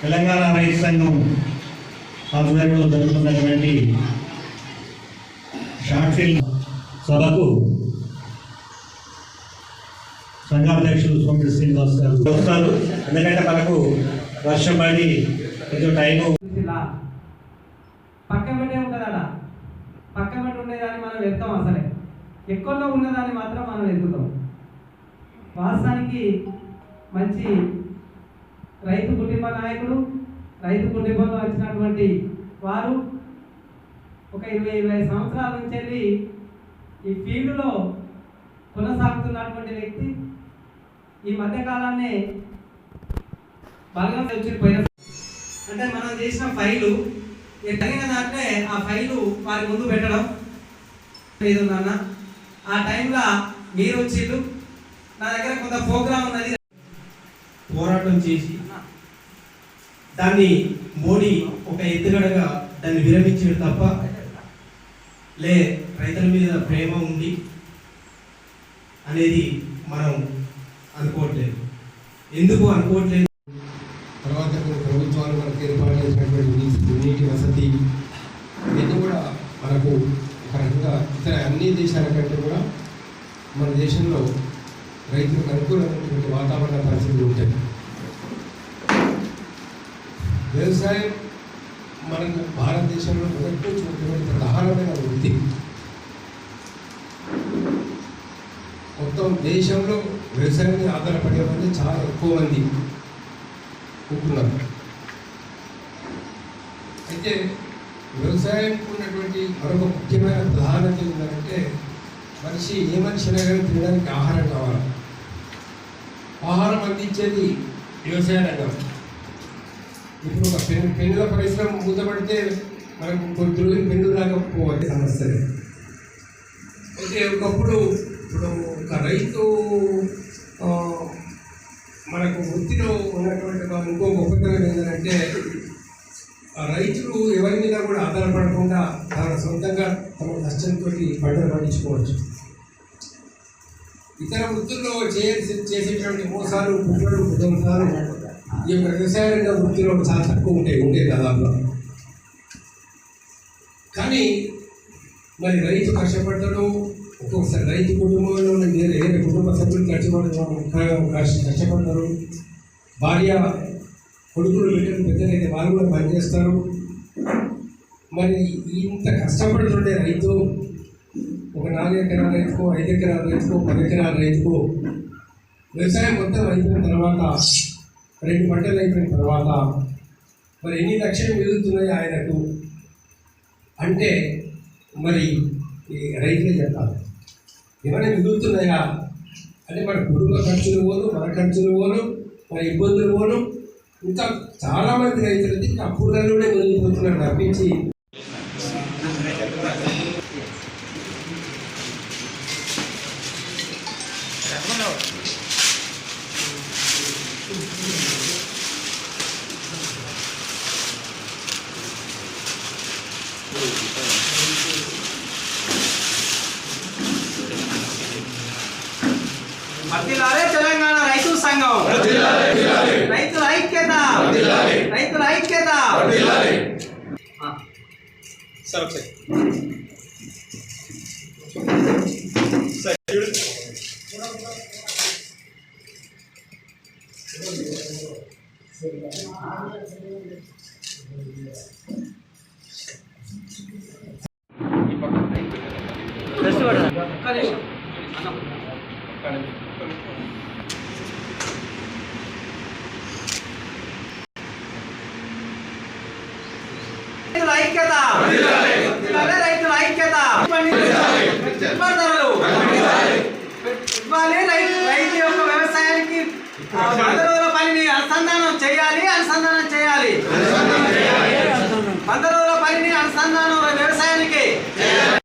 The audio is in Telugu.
తెలంగాణ రైతు సంఘం ఆధ్వర్యంలో జరుగుతున్నటువంటి షార్ట్ ఫిల్మ్ సభకు సంఘాధ్యక్షులు సోమిడి శ్రీనివాస్ గారు వస్తారు. ఎందుకంటే మనకు వర్షం పడి కొంచెం టైము ఇలా పక్కన పెట్టే ఉంటుందట పక్కన ఉండేదాన్ని మనం వెళ్తాం అసలే. ఎక్కువలో ఉన్నదాన్ని మాత్రం మనం వెతుకుతాం వాస్తవానికి మంచి రైతు కుటుంబ నాయకుడు రైతు కుటుంబంలో వచ్చినటువంటి వారు ఒక ఇరవై ఇరవై సంవత్సరాల నుంచి వెళ్ళి ఈ ఫీల్డ్లో కొనసాగుతున్నటువంటి వ్యక్తి ఈ మధ్యకాలాన్ని బలంగా వచ్చి అంటే మనం చేసిన ఫైలు తగిన దాంట్లో ఆ ఫైలు వారి ముందు పెట్టడం లేదు నాన్న. ఆ టైంలో మీరు వచ్చిండు నా దగ్గర కొంత ప్రోగ్రామ్ ఉన్నది. పోరాటం చేసి దాన్ని మోడీ ఒక ఎత్తుగడగా దాన్ని విరమించాడు తప్ప లే రైతుల మీద ప్రేమ ఉంది అనేది మనం అనుకోవట్లేదు. ఎందుకు అనుకోవట్లేదు? తర్వాత ప్రభుత్వాలు మనకు ఏర్పాటు చేసినటువంటి నీటి వసతి ఇవన్నీ కూడా మనకు ఒక రకంగా ఇతర అన్ని దేశాల కంటే కూడా మన దేశంలో రైతులకు అనుకూలమైనటువంటి వాతావరణ పరిస్థితులు ఉంటాయి. వ్యవసాయం మన భారతదేశంలో మొదటి నుంచి ఉన్నటువంటి ప్రధానమైన వృత్తి మొత్తం దేశంలో వ్యవసాయం మీద ఆధారపడే మంది చాలా ఎక్కువ మంది ఉంటున్నారు. అయితే వ్యవసాయం ఉన్నటువంటి మరొక ముఖ్యమైన ప్రధానత ఏంటంటే మనిషి ఏ మనిషి కానీ తినడానికి ఆహారం కావాలి. ఆహారం అందించేది వ్యవసాయ రంగం. ఇప్పుడు ఒక పెన్ పెన్నుల పరిశ్రమ మూతపడితే మనకు కొద్ది రోజులు పెన్ను రాకపోవాలి సమస్యలు. అయితే ఒకప్పుడు ఇప్పుడు ఒక రైతు మనకు వృత్తిలో ఉన్నటువంటి ఇంకో గొప్పతనం ఏంటంటే ఆ రైతులు ఎవరి మీద కూడా ఆధారపడకుండా తన సొంతంగా తమ కష్టంతో పంటలు పండించుకోవచ్చు. ఇతర వృత్తుల్లో చేయాల్సి చేసేటువంటి మోసాలు కుట్రలు కుటుంబాలు ఈ యొక్క వ్యవసాయ రంగ వృత్తిలో చాలా తక్కువ ఉంటాయి ఉండే దాదాపులో కానీ మరి రైతు కష్టపడతాడు ఒక్కొక్కసారి రైతు కుటుంబంలో ఉన్న వేరే వేరే కుటుంబ సభ్యులు కష్టపడతారు కష్టపడతారు. భార్య కొడుకులు బిడ్డలు పెద్దలైతే వాళ్ళు కూడా పనిచేస్తారు. మరి ఇంత కష్టపడుతుండే రైతు ఒక నాలుగు ఎకరాల రైతుకో ఐదు ఎకరాల రైతుకో పది ఎకరాల రైతుకో వ్యవసాయం మొత్తం అయిపోయిన తర్వాత రెండు పంటలు అయిపోయిన తర్వాత మరి ఎన్ని లక్షలు మిగులుతున్నాయి ఆయనకు? అంటే మరి ఈ రైతులే చెప్పాలి. ఏమైనా మిగులుతున్నాయా? అంటే మన కుటుంబ ఖర్చులు పోను మన ఖర్చులు పోను మన ఇబ్బందులు పోను. ఇంకా చాలామంది రైతులకి అప్పుడులోనే మునిగిపోతున్నారు తప్పించి. వర్ధిల్లాలే తెలంగాణ రైతు సంఘం. రైతుల ఐక్యత. రైతుల ఐక్యత. సార్ ఒకసారి. ఒక్క నిమిషం. రైతుల ఐక్యత. వర్ధిల్లాలే రైతుల ఐక్యత. పెట్టుబడి ధరలు ఇవ్వాలి రైతు రైతు యొక్క వ్యవసాయానికి వంద రోజుల పనిని అనుసంధానం చేయాలి అనుసంధానం చేయాలి. వంద రోజుల పనిని అనుసంధానం వ్యవసాయానికి.